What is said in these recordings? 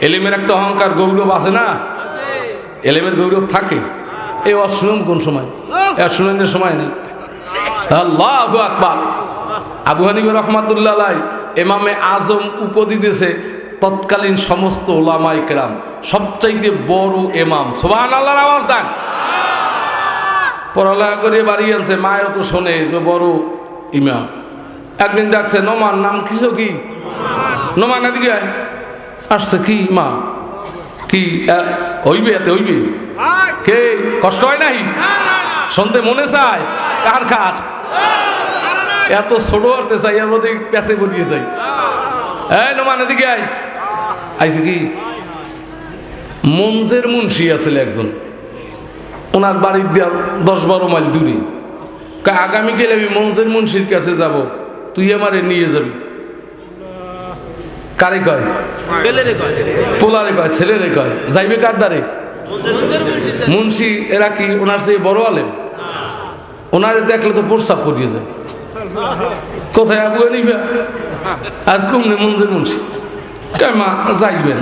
এলেমের একটা অহংকার গৌরব আছে না এলেমের গৌরব থাকে এই অশ্রম কোন সময় অশ্রমের সময় নেই আল্লাহ আকবার আবু হানিফা রহমাতুল্লাহ এমামে আজম উপদি দিয়েছে তৎকালীন সমস্ত ওলামাই কেরাম সবচাইতে বড় এমাম সোবাহান আল্লাহর আওয়াজ দেন পড়ালেখা করে বাড়ি আনছে মায়ও তো শোনে যে বড় ইমাম একদিন ডাকছে নোমান নাম কিছু কি নোমান এদিকে। আসছে কি মা? কি হইবে এতে, হইবে? কে? কষ্ট হয় নাই? শুনতে মনে চায়? কার কার? এত ছোট হতে চাই, এর মধ্যে প্যাসে বলিয়ে যাই। এই নোমান, এদিকে আয়। আইছে কি? মঞ্জের মুন্সি আছিল একজন। ওনার বাড়ির দিয়া দশ বারো মাইল দূরে। আগামীকাল আমি মঞ্জের মুন্সির কাছে যাব। তুই আমারে নিয়ে যাবি। কারে কয়? পোলারে কয় ছেলেরে কয়। যাইবে কার দ্বারে? মুন্সি এরা কি ওনার চেয়ে বড় আলেম? ওনারে দেখলে তো প্রস্তাব পড়িয়ে যায়। কোথায় আবু নিবে আর কমনে মঞ্জের মুন্সি? কয় মা যাইবেন।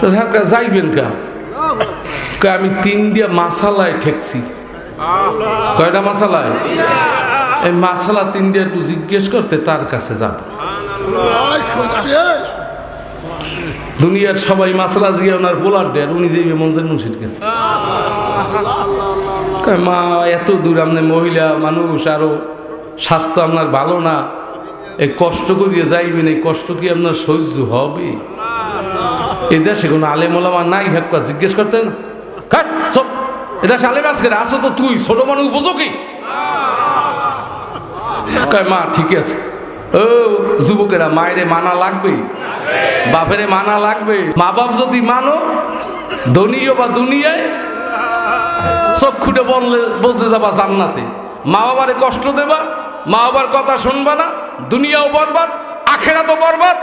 তো হ্যাঁ, যাইবেন কা? আমি তিন দিয়া মাসালায় ঠেকছি। কয়টা মাসালায়? এই মাসালা তিন দিয়ে একটু জিজ্ঞেস করতে তার কাছে যাব। দুনিয়ার সবাই মাসালা জিয়া ওনার পোলার দেয় উনি যাইবে মঞ্জের মুন্সির কয়, মা এত দূর আপনার মহিলা মানুষ আরও স্বাস্থ্য আপনার ভালো না। এই কষ্ট করিয়ে যাইবেন এই কষ্ট কি আপনার সহ্য হবে? এই দেশে কোনো আলেম ওলামা নাই হেক্কা জিজ্ঞেস করতেন চুপ। এ দেশে আলেম আজকে আসো তো তুই ছোট মানুষ উপযোগী কয় মা ঠিক আছে। ও যুবকেরা মায়েরে মানা লাগবে বাপেরে মানা লাগবে। মা বাপ যদি মানো ধনীয় বা দুনিয়ায়, চোখ খুঁটে বললে বসতে যাবা জান্নাতে। মা বাবারে কষ্ট দেবা, মা বাবার কথা শুনবা না, দুনিয়াও বরবাদ, আখেরাতও বরবাদ,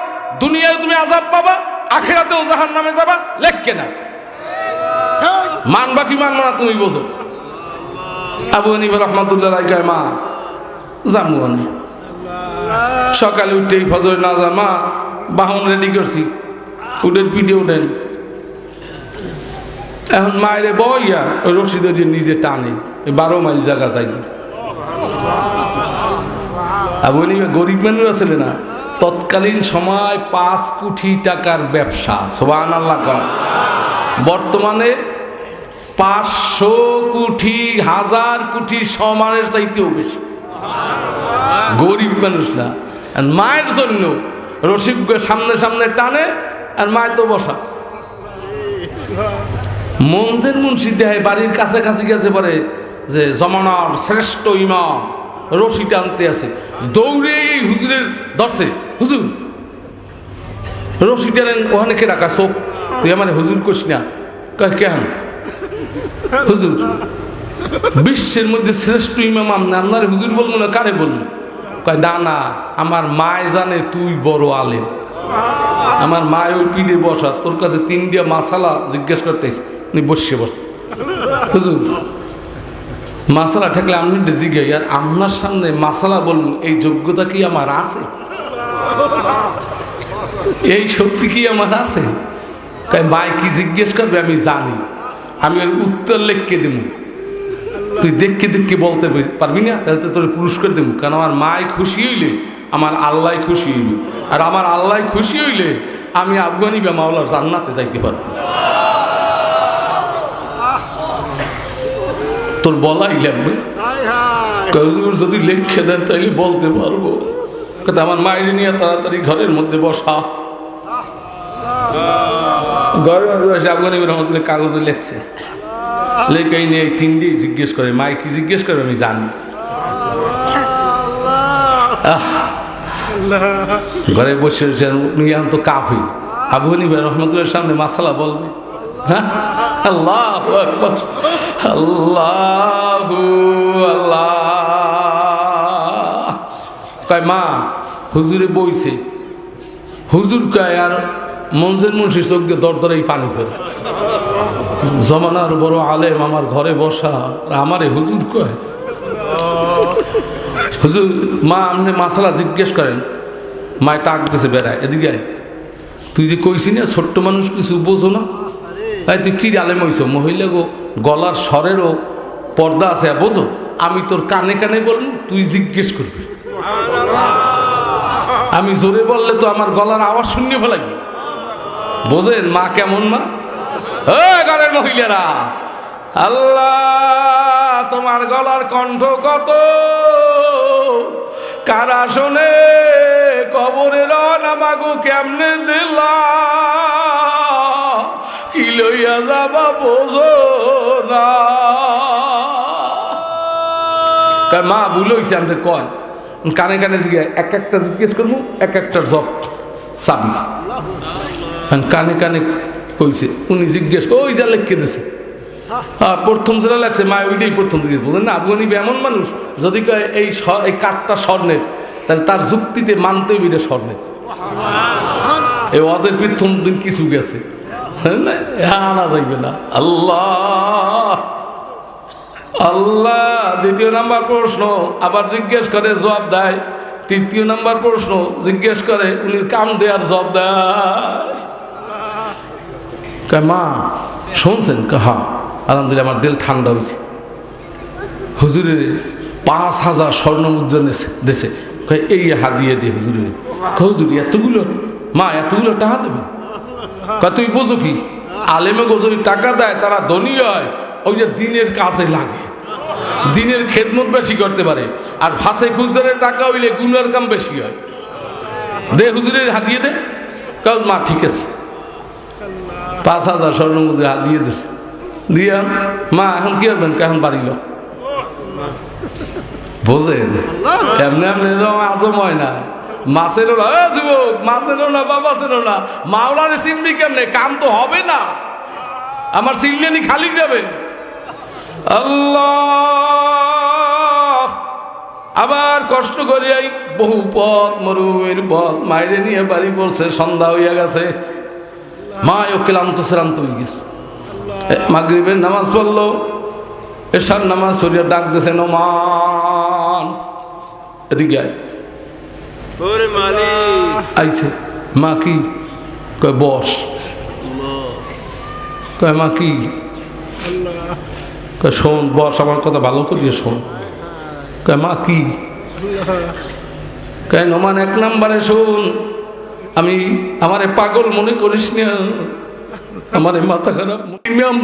দুনিয়ায় তুমি আজাব পাবা, আখেরাতেও জাহান নামে যাবা লেখকে না? মানবা কি মানবা না তুমি বোঝো। আবু হানিফা রহমাতুল্লাহ রায় কয়, মা জামু সকালে উঠেই ফজর না মা বাহন রেডি করছি। উঠের পিঠে উঠেন। এখন মায়েরে বইয়া ওই রশিদের যে নিজে টানে। বারো মাইল জায়গা যাইবে। আর উনি গরিব মানুষ আসলে না? তৎকালীন সময় পাঁচ কোটি টাকার ব্যবসা সোবান আল্লাহ কর বর্তমানে পাঁচশো কোটি, হাজার কোটি সমানের চাইতেও বেশি। গরিব মানুষ না। মায়ের জন্য রসিক সামনে সামনে টানে আর মায়ের তো বসা। মঞ্জের মুন্সি দেয় বাড়ির কাছাকাছি গেছে পরে যে জমানার শ্রেষ্ঠ ইমাম রশি টানতে আছে। দৌড়ে এই হুজুরের ধরছে হুজুর রশি টানেন ওখানে কে রাখা চোখ তুই আমার হুজুর করিস না। কেন হুজুর, বিশ্বের মধ্যে শ্রেষ্ঠ ইমাম আমনে আপনার হুজুর বলব না, কারে বলব? কয় না না আমার মায় জানে তুই বড় আলেম। আমার মায় ওই পিঠে বসা, তোর কাছে তিন দিয়া মাসালা জিজ্ঞেস করতেস উনি বসে বসে। হুজুর, মাসালা ঠেকলে আপনি জিজ্ঞে আর আপনার সামনে মাসালা বলব, এই যোগ্যতা কি আমার আছে? এই শক্তি কি আমার আছে? কয় মায় কি জিজ্ঞেস করবে আমি জানি। আমি ওর উত্তর লেখকে দেব তুই দেখকে দেখকে বলতে পারবি না? তাহলে তো তোর পুরস্কার দেবো। কারণ আমার মায় খুশি হইলে আমার আল্লাহ খুশি হইল আর আমার আল্লাহ খুশি হইলে আমি আফগানি বা মাওলার জান্নাতে যাইতে পারব। তোর বলাই লাগবে। কজুর যদি লেখে দেন তাইলে বলতে পারব। কথা আমার মায়ের নিয়ে তাড়াতাড়ি ঘরের মধ্যে বসা। ঘরের মধ্যে বসে আফগানি রহমতুল্লাহ কাগজে লেখছে। লেখাই নিয়ে এই তিনটি জিজ্ঞেস করে মাই কি জিজ্ঞেস করে আমি জানি। ঘরে বসে উনি তো কাফি আবু হানিফা রহমতুল্লাহর সামনে মাসালা বলবে। হ্যাঁ? আল্লাহ আল্লাহ আল্লাহ। কয় মা হুজুরে বইছে। হুজুর কয় আর মঞ্জের মুন্সির চোখ দিয়ে দরদরেই পানি ফেরে জমানার বড় আলেম আমার ঘরে বসা, আর আমারে হুজুর কয়। হুজুর, মা আপনি মাসালা জিজ্ঞেস করেন, মায় টাক দিছে বেড়ায়, এদিকে। তুই তুই যে কইছি না, ছোট্ট মানুষ কিছু বোঝো না? এই, তুই কি আলেম হইছ? মহিলা গো, গলার স্বরেরও পর্দা আছে বোঝো? আমি তোর কানে কানে বলব, তুই জিজ্ঞেস করবি। আমি জোরে বললে তো আমার গলার আওয়াজ শুনিয়ে ফেলাবি। বোঝেন মা কেমন মা? ঘরের মহিলারা, আল্লাহ, তোমার গলার কণ্ঠ কত? কারা শোনে কবরে নামাগো কেমনে দিলা? কি লইয়া যাবা বোঝো না। মা, ভুল আমাদের কন কানে কানে জিজ্ঞে এক একটা জিজ্ঞেস করব, এক একটার জব এখন কানে কানে কইছে উনি জিজ্ঞেস ওই যা লিখকে দিছে। আর প্রথম যেটা লাগছে মা ওইটাই প্রথম থেকে বলেন না আফগানি এমন মানুষ যদি কয় এই এই কাঠটা স্বর্ণের তাহলে তার যুক্তিতে মানতে হইবে এটা স্বর্ণের। এই ওয়াজের প্রথম দিন কিছু গেছে। হ্যাঁ হ্যাঁ, আনা যাইবে না। আল্লাহ আল্লাহ দ্বিতীয় নাম্বার প্রশ্ন আবার জিজ্ঞেস করে জবাব দেয়। তৃতীয় নাম্বার প্রশ্ন জিজ্ঞেস করে উনি কাম দেয়ার জবাব দেয়? কয়, মা শুনছেন? হ্যাঁ আলহামদুলিল্লাহ আমার দিল ঠান্ডা হয়েছে হুজুরের পাঁচ হাজার স্বর্ণ মুদ্রা দেশে এই হাত দিয়ে হুজুরের। হুজুর এতগুলো মা এতগুলো টাকা দেবেন? তুই বোঝো কি আলেমে গজরি টাকা দেয় তারা ধনী হয় ওই যে দিনের কাজে লাগে। দিনের খেদমত বেশি করতে পারে। আর ফাঁসে খুচদের টাকা হইলে গুনার কাম বেশি হয়। দে হুজুরের হাতিয়ে দে। কাজ মা ঠিক আছে। পাঁচ হাজার স্বর্ণ মুদ্রা হাত দিয়ে দিছে। দিয়া, মা, এখন কি করবেন? কে এখন বাড়িল বোঝেন? এমনি এমনি আজম হয় না। মাছেরও না যুবক মাছেরও না, বাবা ছেড়ো না। মাওলারে চিনবি কেমনে? কাম তো হবে না। আমার চিনলেনি খালি যাবে। আল্লাহ! আবার কষ্ট করিয়াই বহু পথ মরুভূমির পথ মাইরে নিয়ে বাড়ি পড়ছে, সন্ধ্যা হইয়া গেছে। মা ও ক্লান্ত শ্রান্ত হয়ে গেছে। মাগরিবের নামাজ পড়ল এসার নামাজ পড়িয়া ডাক দিছে নোমান! এদিকে আয়। আইছে মা কি? কয় বস। কয় মা কি? কয় শোন বস আমার কথা ভালো করিয়ে শোন। কয় মা কি? কয় নমান এক নম্বরে শোন। আমি আমারে পাগল মনে করিস না। আমারে মাথা খারাপ ইমাম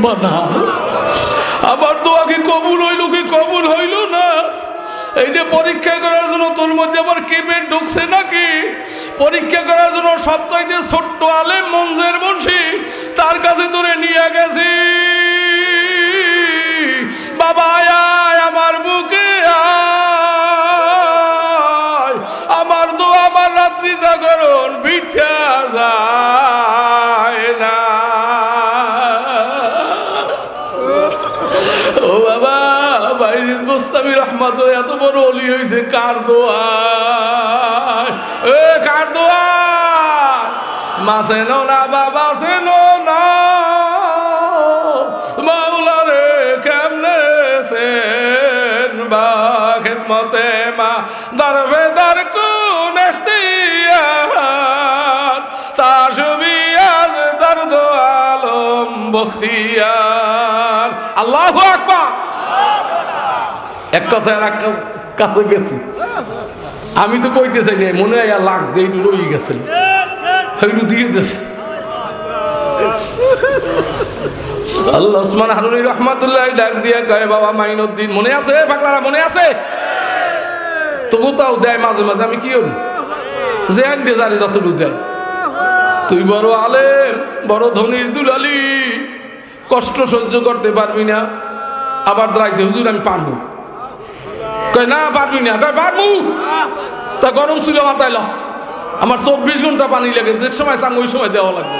আবার তো আগে কবুল হইল কি কবুল হইল না? এই যে পরীক্ষা করার জন্য তোর মধ্যে আবার কেপে ঢুকছে নাকি? পরীক্ষা করার জন্য সবচাইতে ছোট্ট আলেম মঞ্জের মুন্সি, তার কাছে তোরে নিয়ে গেছি। বাবা আয় আমার বুকে আয়। জাগরণ যায় না। ও বাবা বাইজিদ মুস্তামি রহমত এত বড় অলি হয়েছে কার দোয়ায় এ, কার দোয়ায় মাসে নো না, বাবা সে না মাওলা রে কেমনে সেন খেদমতে মা? দর বখতিয়ার। আল্লাহু আকবার। এক কথায় এক কাছে গেছি। আমি তো কইতে চাই না মনে হয় লাখ দিয়ে একটু রয়ে গেছেন। একটু দিয়ে দিয়েছে আল্লাহ ওসমান হারুনি রহমাতুল্লাহ ডাক দিয়ে কয়, বাবা মাইনুদ্দিন, মনে আছে? পাগলারা, মনে আছে? তবু তাও দেয়, মাঝে মাঝে আমি কি যে এক দিয়ে জানি যতটুকু দেয়। তুই বড় আলেম, বড় ধনির দুলালি। কষ্ট সহ্য করতে পারবি না। আবার দাঁড়াইছে হুজুর, আমি পারব না। পারবি না। কয়, পারব। তা গরম ছিল মাথাইল আমার চব্বিশ ঘণ্টা পানি লেগে, যে সময় চাং ওই সময় দেওয়া লাগবে।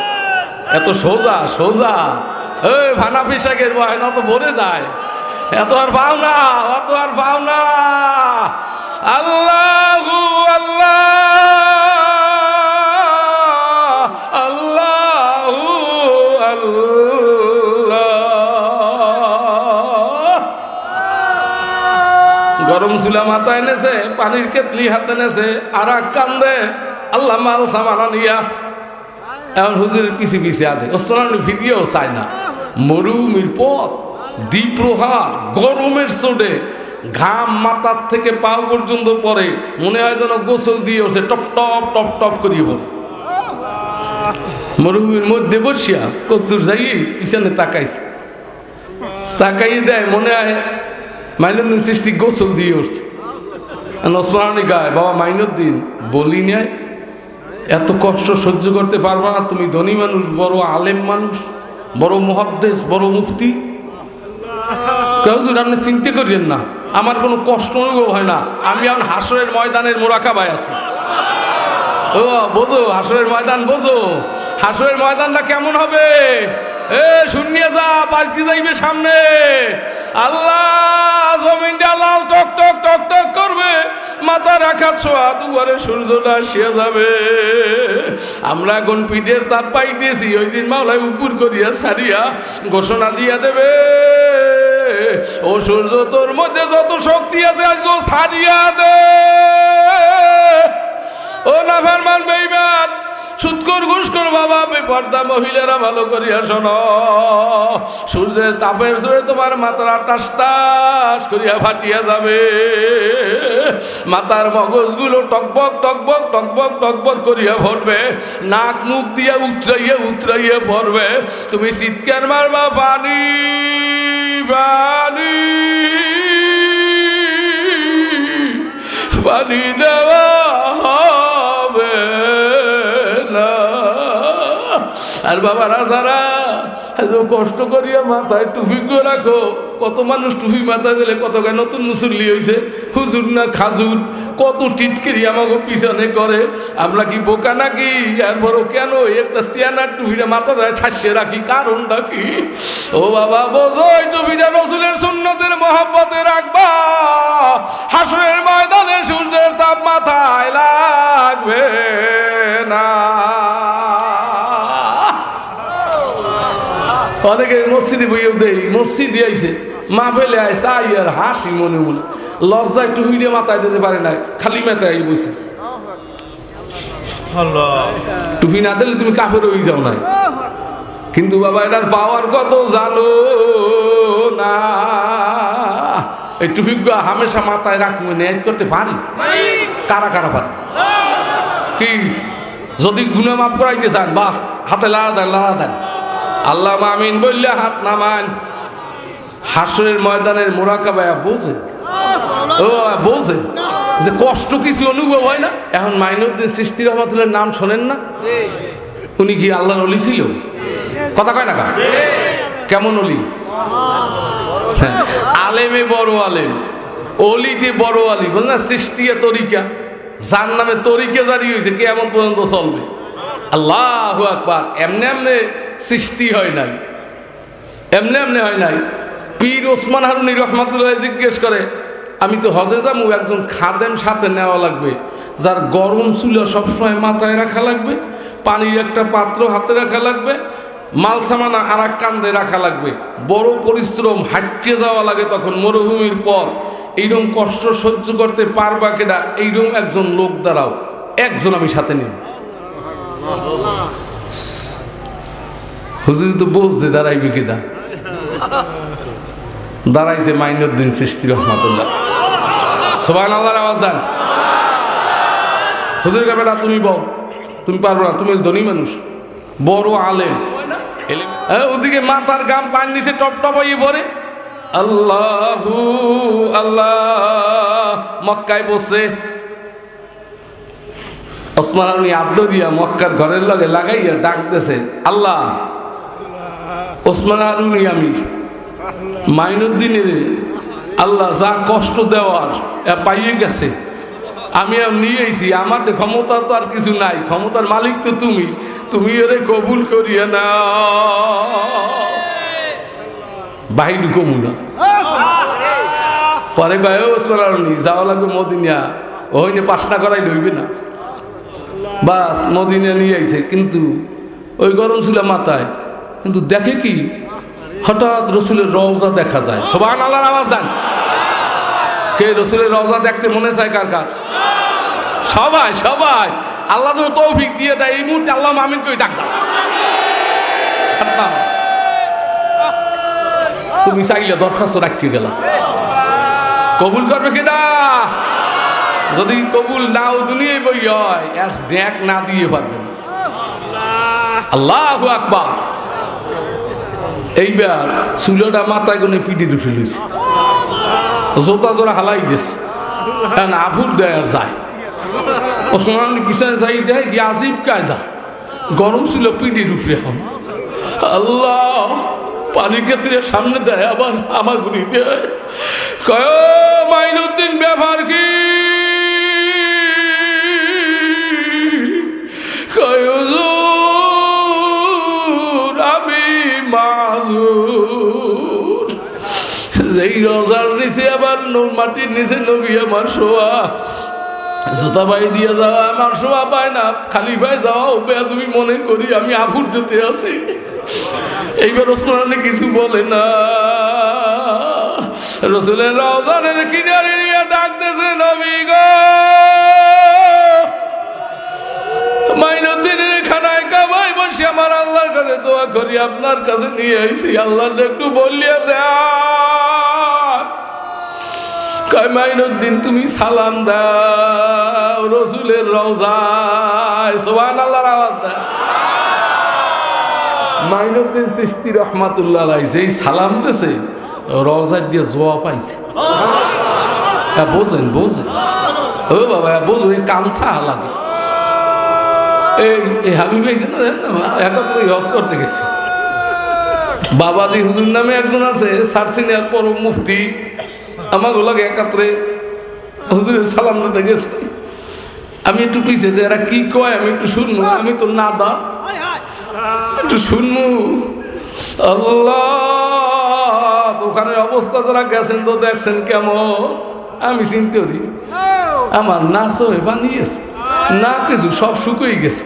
এত সোজা সোজা। এই, ভানা পিসাকের বয় না তো ভরে যায়। এত আর পাও না, অত আর পাও না। আল্লাহ আল্লাহ। গরম চুলা মাথায় নেছে, পানির কেতলি হাতে নেছে, আর এক কান্দে, আল্লাহ মাল সামানা নিয়া এখন হুজুরের পিছি পিছি আদে। ওসমান ভিডিও চায় না। মরুমির পথ দ্বীপ্রহার গরমের চোটে, ঘাম মাথার থেকে পা পর্যন্ত পরে মনে হয় যেন গোসল দিয়ে ওঠে টপ টপ টপ টপ করিয়ে পড়ে। মরুভূমির মধ্যে বসিয়া কদ্দুর যাই পিছনে তাকাইছে। তাকাই দেয়, মনে হয় মাইনুদ্দিন সৃষ্টি গোসল দিয়ে উঠছে। ওসমানী গায় বাবা মাইনুদ্দিন বলি নেয় এত কষ্ট সহ্য করতে পারবা না, তুমি ধনী মানুষ, বড় আলেম মানুষ, বড় মহাদ্দেশ বড় মুফতি। হুজুর, আপনি চিন্তা করেন না, আমার কোনো কষ্ট অনুভব হয় না, আমি এখন হাসরের ময়দানের মোরাকাবায় আছি। ও, বোঝো হাসরের ময়দান বোঝো। হাসরের ময়দানটা কেমন হবে? এ, শুনিয়ে যা বাঁচি যাইবে সামনে। আল্লাহ, জমিনটা লাল টক টক টক টক করবে। মাথা রাখা ছোঁয়া, দুয়ারে সূর্যটা আসিয়া যাবে। আমরা এখন পিঠের তাপ পাই দিয়েছি ওই দিন মাওলাই উপর করিয়া সারিয়া ঘোষণা দিয়া দেবে। ও সূর্য, তোর মধ্যে যত শক্তি আছে আজকে সারিয়া দে। ও না ফেরমান বেইমান সুৎকর ঘুষকর বাবা, বেপর্দা মহিলারা ভালো করিয়া শোনো। সূর্যের তাপের জোরে তোমার মাথার টাস টাস করিয়া ফাটিয়া যাবে। মাথার মগজগুলো টকবক টকবক টকবক টকবক করিয়া ভরবে। নাক মুখ দিয়া উতরাইয়া উতরাইয়া ভরবে। তুমি চিৎকার মারবা পানি পানি পানি দেওয়া আর বাবা রাজারা এত কষ্ট করিয়া মাথায় টুপি করে রাখো, কত মানুষ টুপি মাথায় দিলে কত নতুন মুসল্লি হয়েছে হুজুর না খাজুর, কত টিটকিরি আমাকে পিছনে করে, আমরা কি বোকা নাকি? আর বড় কেন একটা তিয়ানার টুপিটা মাথায় ঠাসিয়ে রাখি? কারণটা কি? ও বাবা, বোঝো এই টুপিটা রসুলের সুন্নতের মহাব্বতে রাখবা হাসরের ময়দানে সূর্যের তাপ মাথায় লাগবে না। অনেকে মসজিদে বইয়েও দেই মসজিদে আইছে। মা ফেলে আইসে আই আর হাসি মনে মনে। লজ্জায় টুহিরে মাথায় দিতে পারে না খালি মাথায় বইছে। টুপি না দিলে তুমি কাপড় হয়ে যাও না কিন্তু বাবা এটার পাওয়ার কত জানো না? এই টুপি হামেশা মাথায় রাখব নেট করতে পারি? কারা কারা পারি? কি? যদি গুণা মাফ করাইতে চান বাস হাতে লাড়া দেন লাড়া দেন। আল্লাহ আমিন বললে হাত নামান। হাসরের ময়দানের মোরাকাবায়া বোঝেন ও বোঝেন যে কষ্ট কিছু অনুভব হয় না? এখন মাইনুদ্দিন সৃষ্টি রহমতুল্লাহ নাম শোনেন না? উনি কি আল্লাহর অলি ছিল? কথা কয় না কা কেমন অলি? হ্যাঁ, আলেমে বড় আলেম অলিতে বড় আলী। বল না সৃষ্টিয়া তরিকা যার নামে তরিকা জারি হয়েছে কে এমন পর্যন্ত চলবে? আল্লাহ আকবার। এমনি এমনি সৃষ্টি হয় নাই। এমনি এমনি হয় নাই। পীর ওসমান হারুনি রহমাতুল্লাহ জিজ্ঞেস করে, আমি তো হজে যাব, একজন খাদেম সাথে নেওয়া লাগবে, যার গরম চুলা সবসময় মাথায় রাখা লাগবে, পানির একটা পাত্র হাতে রাখা লাগবে, মাল সামানা আর এক কান্দে রাখা লাগবে, বড় পরিশ্রম হাঁটিয়ে যাওয়া লাগে তখন মরুভূমির পর এইরকম কষ্ট সহ্য করতে পারবা কেডা? এইরকম একজন লোক দাঁড়াও, একজন আমি সাথে নিব। হুজুর তো বলছে, দাঁড়াইবে কেডা দাঁড়াইছে মাইনুদ্দিন সৃষ্টি রহমাতুল্লাহ। সোবান আল্লাহর আওয়াজ দেন। হুজুর কাবেলা তুমি বল, তুমি পারব না, তুমি ধনী মানুষ, বড় আলেম। ওদিকে মাথার গাম পান নিচে টপ টপ হয়ে পড়ে। আল্লাহ আল্লাহ, মক্কায় বসে। ওসমান দিয়া মক্কার ঘরের লগে লাগাইয়া ডাক দেছে, আল্লাহ। ওসমান আরুনি আমি মাইনুদ্দিনের আল্লাহ যা কষ্ট দেওয়ার পাইয়ে গেছে। আমি নিয়ে এসি আমার ক্ষমতা তো আর কিছু নাই, ক্ষমতার মালিক তো তুমি তুমি এরে কবুল করিয়ে না বাহিনী কমু না পরে কয় "ও ওসমান আরুনি যাওয়া লাগবে মদিনা ওইনে পাশনা করাই লইবে না। বাস মদিনা নিয়ে আইছে, কিন্তু ওই গরম ছিল মাথায় কিন্তু দেখে কি হঠাৎ রসুলের রওজা দেখা যায়। সবান আল্লাহর আওয়াজ দেন। কে রসুলের রওজা দেখতে মনে চায় কার কার? সবাই সবাই। আল্লাহ যেন তৌফিক দিয়ে দেয়, এই মুহূর্তে আল্লাহ মামিন কই ডাক তুমি চাইলে দরখাস্ত রাখিয়ে গেল। কবুল করবে কেটা যদি কবুল নাও দুনিয়ায় বই হয়, আর ড্যাক না দিয়ে পারবে না। আল্লাহ আকবার। এইবার চুলোটা মাথায় গুনে পিটি লইছে জোতা জোড়া হালাই দিছে। আফুর দেয় আর যায়। পিছনে যাই দেয় কি আজিব কায়দা। গরম ছিল পিটি উঠে এখন। আল্লাহ ক্ষেত্রে সামনে দেয় আবার আমার গুলি দেয়। কয় মাইনুদ্দিন ব্যাপার কি? যেই রোজার নিচে আবার নৌ মাটির নিচে নবী আমার শোয়া। জুতা পাই দিয়ে যাওয়া আমার শোয়া পায় না। খালি পায়ে যাওয়া উপায় তুমি মনে করি আমি আফুর দিতে আছি। এইবার ওসমানে কিছু বলে না। রসুলের রওজানের কিনারে নিয়ে ডাকতেছে নবী গো। কাবাই বসে আমার আল্লাহর কাছে দোয়া করি, আপনার কাছে নিয়ে আইছি। আল্লাহ একটু তুমি সালাম দাও, রসুলের রওজায়। আল্লাহর আওয়াজ দেয় মাইনুদ্দিন সৃষ্টি রহমাতুল্লাহ আলাই যেই সালাম দিছে রওজার দিয়ে জোয়া পাইছে। হ্যাঁ বোঝেন বোঝেন। ও বাবা বোঝো এই কান্থা লাগে। এই এই হাবিব না একত্রে হজ করতে গেছে। বাবাজি হুজুর নামে একজন আছে, সার সিনিয়র পর মুফতি। আমাকে লাগে একাত্রে হুজুরের সালাম দিতে গেছে। আমি একটু পিছে যে এরা কি কয়, আমি একটু শুনব আমি তো না দা একটু শুনব। আল্লাহ, দোকানের অবস্থা যারা গেছেন তো দেখছেন কেমন? আমি চিনতে পারি আমার নাচ হয়ে বানিয়েছে না কিছু, সব শুকিয়ে গেছে।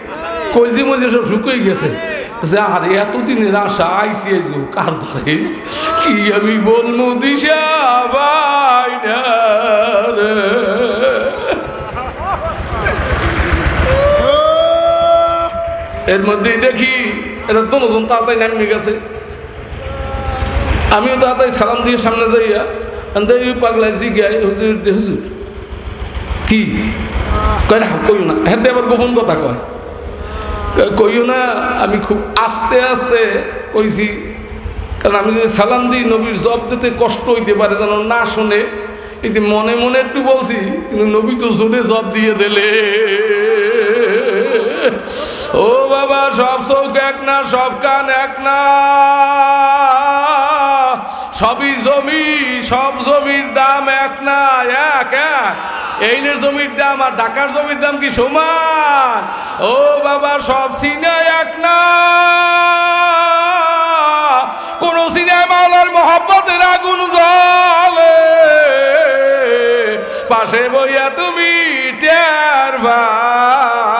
কলজি মলজি সব শুকিয়ে গেছে। যে আর এতদিনের আশা আইসি আইসু কার ধারে? কি আমি বলব দিশা। এর মধ্যেই দেখি এটা দুজন তাড়াতাড়ি নামিয়ে গেছে। আমিও তাড়াতাড়ি সালাম দিয়ে সামনে যাইয়া আন্দারি পাগলা জিগাই হুজুর হুজুর। কি? কইও না। হ্যাঁ আবার গোপন কথা কয়। কইও না, আমি খুব আস্তে আস্তে কইছি, কারণ আমি যদি সালাম দিই, নবীর জব দিতে কষ্ট হইতে পারে, যেন না শোনে। কিন্তু মনে মনে একটু বলছি, কিন্তু নবী তো জোরে জব দিয়ে দিলে। ও বাবা, সব চৌক এক না, সব কান এক না। সবই জমি, সব জমির দাম এক না, এক এক। এইনের জমির দাম আর ঢাকার জমির দাম কি সমান? ও বাবা, সব সিনে এক না। কোন সিনেমায় মাওলার মহব্বতের আগুন জলে পাশে বইয়া তুমি টের পাও।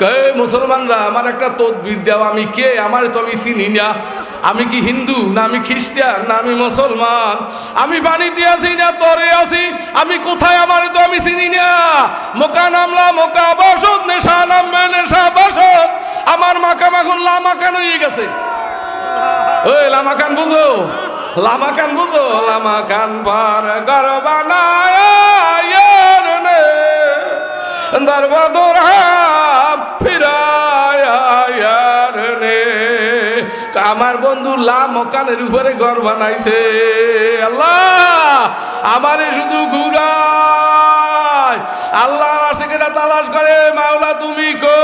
কে মুসলমানরা? আমার একটা তদবির দেও, আমি কে? আমার তো আমি চিনি না। আমি কি হিন্দু? না আমি খ্রিস্টান? না আমি মুসলমান? আমি পানিতে আছি না তরে আছি? আমি কোথায়? আমার তো আমি চিনি না। মোকা নামলা মোকা বসত, নেশা নামবে, নেশা বসত। আমার মাকা মাখন লামাকান হয়ে গেছে। ওই লামাকান বুঝো? লামাকান বুঝো? লামাকান ভার গরবানায় দরবাদর হাম আমার বন্ধু লা মকানের উপরে ঘর বানাইছে। আল্লাহ, আমারে শুধু ঘুরায়। আল্লাহ সেখানে তালাশ করে, মাওলা তুমি কই?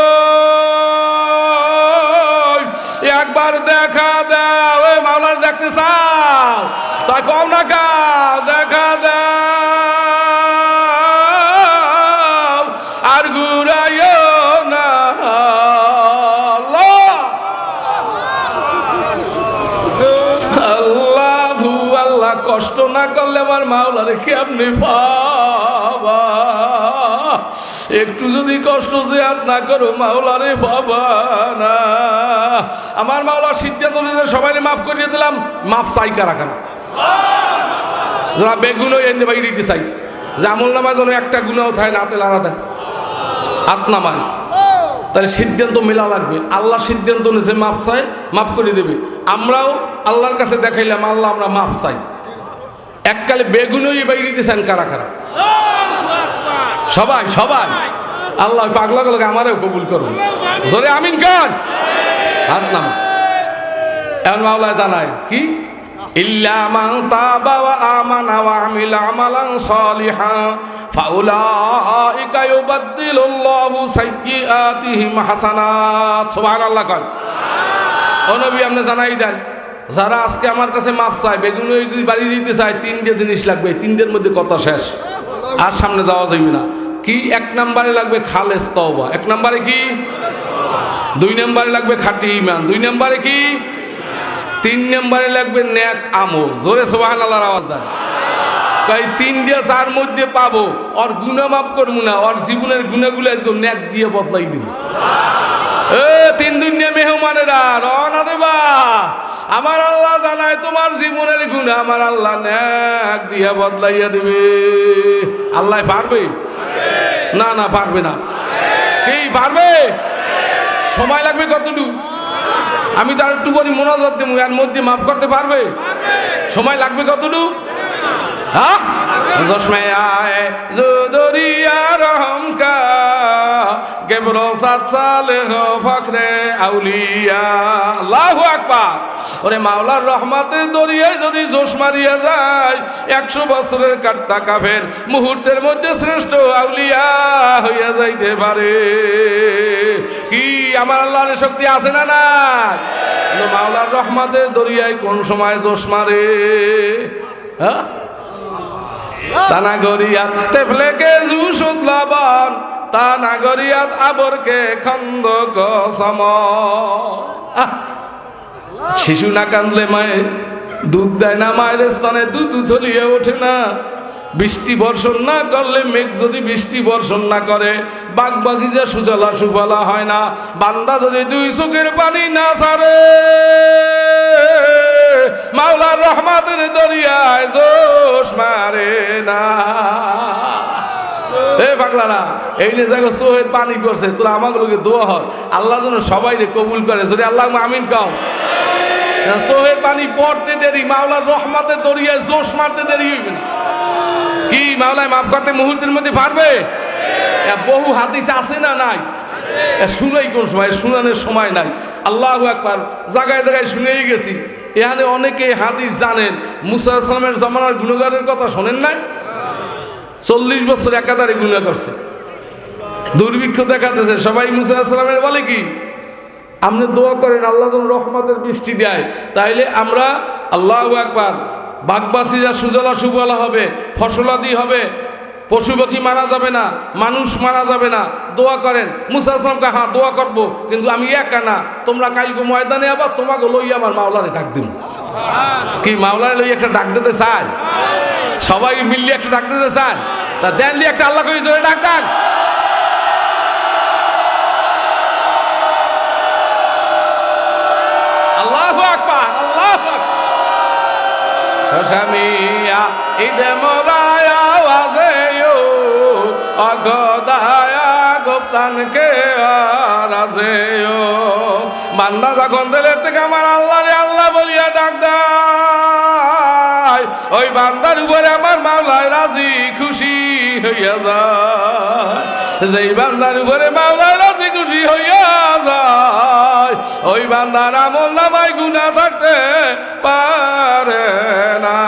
একবার দেখা দাও। মাওলার দেখতে চাও। তা কম না কা দেখা দাও। আমার কেমনে বাবা? একটু যদি কষ্ট জেয়াদ না করো মাওলারে বাবা না। আমার মাওলা সিদ্ধান্ত নিয়ে সবাই মাফ করিয়ে দিলাম, মাফ চাই কারা কারা? যারা বেগুনও এনে বাইরে দিতে চাই। যে আমল নামায় যেন একটা গুণাও থাকে না হাতে লাড়া দেয়। হাত নামায় তাহলে সিদ্ধান্ত মেলা লাগবে। আল্লাহ সিদ্ধান্ত নিয়েছে মাপ চাই মাফ করে দেবে। আমরাও আল্লাহর কাছে দেখাইলাম, আল্লাহ আমরা মাপ চাই। এককালে বেগুনই বাইরে দিতেছেন কারা কারা? সবাই সবাই। আল্লাহ পাগলা গুলোকে আমারও কবুল করুন। জোরে আমিন খান হাত নাম। এখন মাওলা জানায়, কি? ইল্লা মান তাবা ওয়া আমানা ওয়া আমিলা আমালান সালিহা, ফাউলাইকা ইউবাদদিলুল্লাহু সাইয়্যাতিহিম হাসানাত। সুবহানাল্লাহ কর। ও নবী, আপনি জানাই দেন। যারা আজকে আমার কাছে মাপ চায়, বেগুন যদি বাড়ি যেতে চায়, তিনটে জিনিস লাগবে তিনটের মধ্যে কথা শেষ। আর সামনে যাওয়া যাবে না। কি এক নম্বরে লাগবে খালেস তওবা, এক নম্বরে কি? দুই নম্বরে লাগবে খাঁটি ইমান দুই নম্বরে কি? তিন নম্বরে লাগবে ন্যাক আমল। জোরে সোহান আল্লাহর আওয়াজ দেন। তাই তিন দিয়ে চার মধ্যে পাবো, ওর গুণা মাফ করব না, ওর জীবনের গুণাগুলো আজকে ন্যাক দিয়ে বদলাই দিব। এ, তিন দুনিয়া মেহমানেরা, রওনা দেবা। আমার আল্লাহ জানায়, তোমার জীবনের গুণ আমার আল্লাহ ন্যাক দিয়া বদলাইয়া দিবে। আল্লাহ পারবে? না না, পারবে না। কি পারবে? সময় লাগবে কতটুকু? আমি তার একটু করি মনোজত দেবো এর মধ্যে মাফ করতে পারবে? সময় লাগবে কতটুকু? হ্যাঁ রহম কা আউলিয়া। যদি জোশ যায়, একশো বছরের মুহূর্তের মধ্যে শ্রেষ্ঠ আউলিয়া হইয়া যাইতে পারে। কি আমার আল্লাহর শক্তি আছে না না মাওলার রহমাতের দরিয়ায় কোন সময় জোশ মারে? হ্যাঁ? তা নাগরিয়াত তেফলেকে জুসুত লবণ তা নাগরিয়াত আবরকে খন্দ কসম! শিশু না কান্দলে মায়ে দুধ দেয় না, মায়ের স্থানে দুধ থলিয়ে ওঠে না। বৃষ্টি বর্ষণ না করলে মেঘ যদি বৃষ্টি বর্ষণ না করে বাগ বাগিচা সুজলা সুফলা হয় না। বান্দা যদি দুই চোখের পানি না ছাড়ে মাওলার রহমাতের দরিয়ায় জোশ মারে না। পাগলারা, এই নিয়ে জায়গা সোহেদ পানি করছে, তোরা আমাগুলোকে দোয়া হর। আল্লাহ যেন সবাই কবুল করে। যদি আল্লাহ আমিন কাও। সোহেদ পানি পড়তে দেরি, মাওলার রহমাতের দরিয়ায় জোশ মারতে দেরি হইবে কি, মাওলায় মাফ করতে মুহূর্তের মধ্যে পারবে? বহু হাদিস আছে না নাই? শুনেই কোন সময়? শুনানোর সময় নাই। আল্লাহ একবার জায়গায় জায়গায় শুনেই গেছি। এখানে অনেকে হাদিস জানেন। মুসা আসলামের জমানার গুণগারের কথা শোনেন নাই? চল্লিশ বছর একাধারে গুণা করছে দুর্ভিক্ষ দেখাতেছে। সবাই মুসা আসলামের বলে কি? আপনি দোয়া করেন আল্লাহ যেন রহমতের বৃষ্টি দেয়। তাইলে আমরা আল্লাহ একবার বাগবাসীরা সুজলা সুবলা হবে ফসলাদি হবে পশু পাখি মারা যাবে না মানুষ মারা যাবে না দোয়া করেন। মুসা আসলামকে হ্যাঁ দোয়া করব কিন্তু আমি একা না। তোমরা কালকে ময়দানে আবার তোমাকে লই আমার মাওলারে ডাক দিন কি মাওলারে লই একটা ডাক দিতে চায়? সবাই মিললে একটা ডাক দিতে চান। তা দেন দিয়ে একটা আল্লাহ করি জোরে ডাক ডাক আল্লাহ আকবার, আল্লাহ সামিয়া ঈদে মোরায়া ওয়াজে অগদায়া গুপ্তানকে আরাজে বান্দা যখন দিলের থেকে আমার আল্লাহ রে আল্লাহ বলিয়া ডাক ওই বান্দার উপরে আমার মাওলায় রাজি খুশি হইয়া যায়। যেই বান্দার উপরে মাওলায় রাজি খুশি হইয়া যায়, ওই বান্দার আমল নামায় গুণা থাকতে পারে না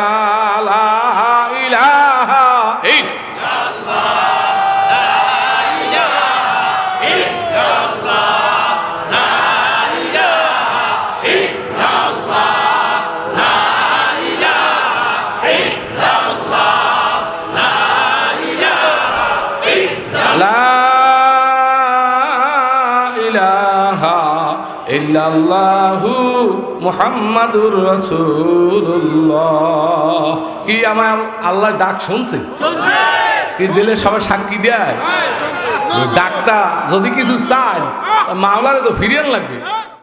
মুহাম্মাদুর রাসূলুল্লাহ। কি আমার আল্লাহ ডাক শুনছে? কি দিলে সবাই সাক্ষী দেয়? ডাকটা যদি কিছু চায় মাওলারে তো ফিরিয়ান লাগবে।